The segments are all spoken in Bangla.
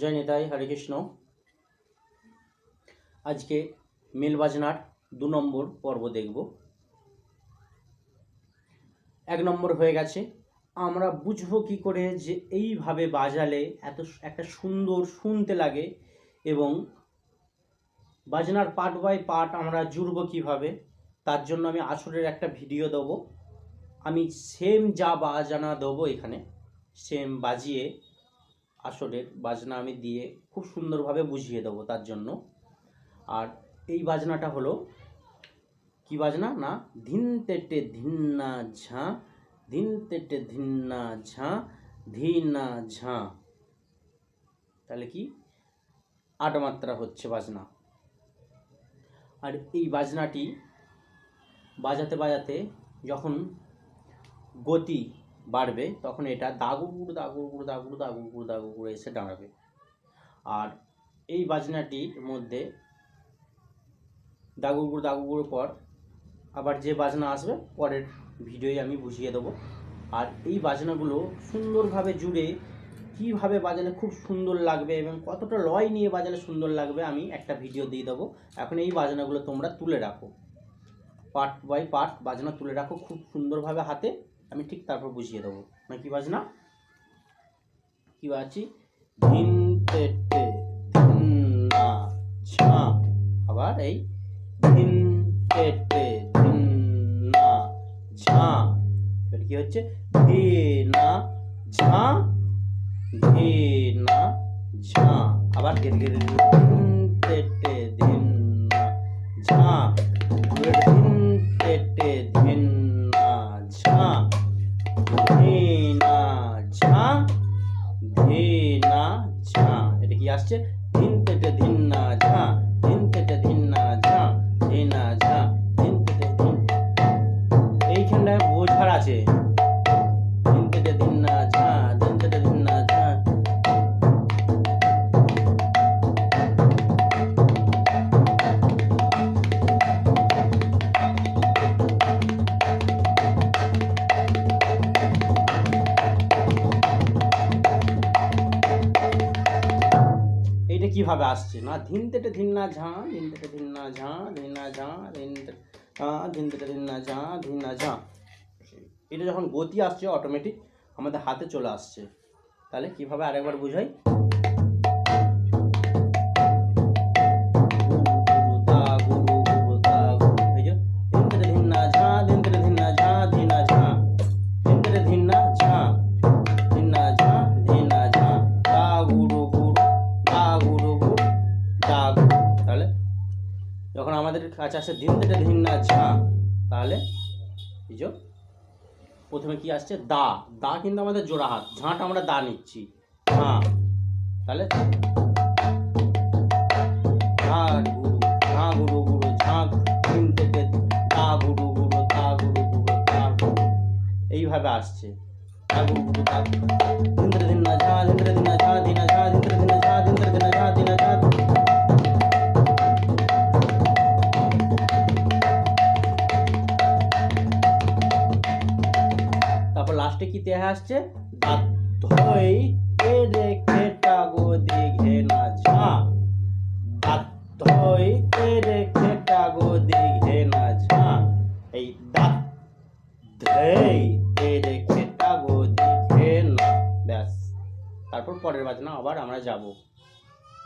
জয় নিতাই, হরে কৃষ্ণ। আজকে মেল বাজনার দু নম্বর পর্ব দেখব। এক নম্বর হয়ে গেছে, আমরা বুঝব কি করে যে এইভাবে বাজালে এত একটা সুন্দর শুনতে লাগে এবং বাজনার পার্ট বাই পার্ট আমরা জুড়বো কীভাবে, তার জন্য আমি আসরের একটা ভিডিও দেবো। আমি সেম যা বাজানা দেবো এখানে, সেম বাজিয়ে আসরের বাজনা আমি দিয়ে খুব সুন্দরভাবে বুঝিয়ে দেবো তার জন্য। আর এই বাজনাটা হলো, কি বাজনা? না, ধিন তেটে ধিন্না ঝা, ধিন তেটে ধিন্না ঝা ধিনা ঝা। তাহলে কি? আট মাত্রা হচ্ছে বাজনা। আর এই বাজনাটি বাজাতে বাজাতে যখন গতি বাড়বে, তখন এটা দাগুড় দাগুড় দাগুড় দাগুড় দাগুড় এসে দাঁড়াবে। আর এই বাজনাটির মধ্যে দাগুড় দাগুড় পর আবার যে বাজনা আসবে, পরের ভিডিওয়ে আমি বুঝিয়ে দেবো। আর এই বাজনাগুলো সুন্দরভাবে জুড়ে কীভাবে বাজালে খুব সুন্দর লাগবে এবং কতটা লয় নিয়ে বাজালে সুন্দর লাগবে আমি একটা ভিডিও দিয়ে দেবো। এখন এই বাজনাগুলো তোমরা তুলে রাখো। পার্ট বাই পার্ট বাজনা তুলে রাখো খুব সুন্দরভাবে হাতে। আমি ঠিক তারপর বুঝিয়ে দেবো। না কি বাজনা? কি বাজছি? ধিন তে ধিন না আবার এই ধিন তে ঝা। এবার কি হচ্ছে? ধি না ঝা, ধি না ঝা। আবার গের গের ঝা এটা কি আসছে? ধিন তেটে ধিন্না ঝা ধিন তেটে ধিন্না ঝা না ঝা ধিন তেটে ধিন এইখানটায় বোঝার আছে। এইটা কীভাবে আসছে? না ধিন তেটে ধিন্না ঝাঁ ধিন তেটে ধিন্না ঝা ধিন্না ঝাঁ ধিন তেটে আ, ধিন না ধিন্না ধিন ধিন্না ঝাঁ। এটা যখন গতি আসছে অটোমেটিক আমাদের হাতে চলে আসছে। তাহলে কীভাবে আরেকবার বুঝাই? কাছে আসে থেকে ধিন না ঝা তাহলে এই যে প্রথমে কি আসছে? দা। দা কিন্তু আমাদের জোড়া হাত, ঝাঁটা আমরা দা নিচ্ছি। তাহলে ঝা দিন থেকে এইভাবে আসছে। দা। গুরু ধিন্না ঝা ধিন্দ্র ধিন্না ঝা ধিনা ঝা ধিন্দ্র ধিন্না ঝা ধিন্না ঝা ধিনা ঝা দেহা আসছে দাঁত ধই তে রেখে টাগো দিঘে না ঝা দাঁত ধই তে রেখে টাগো দিঘে না এই দিঘে না, ব্যাস। তারপর পরের বাজনা আবার আমরা যাব।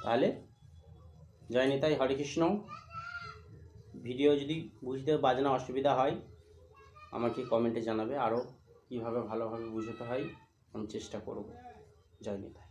তাহলে, জয় নিতাই, হরে কৃষ্ণ। ভিডিও যদি বুঝতে বাজনা অসুবিধা হয়, আমাকে কমেন্টে জানাবে আরও। কীভাবে ভালোভাবে বুঝতে হয় আমি চেষ্টা করব জানি নিতাই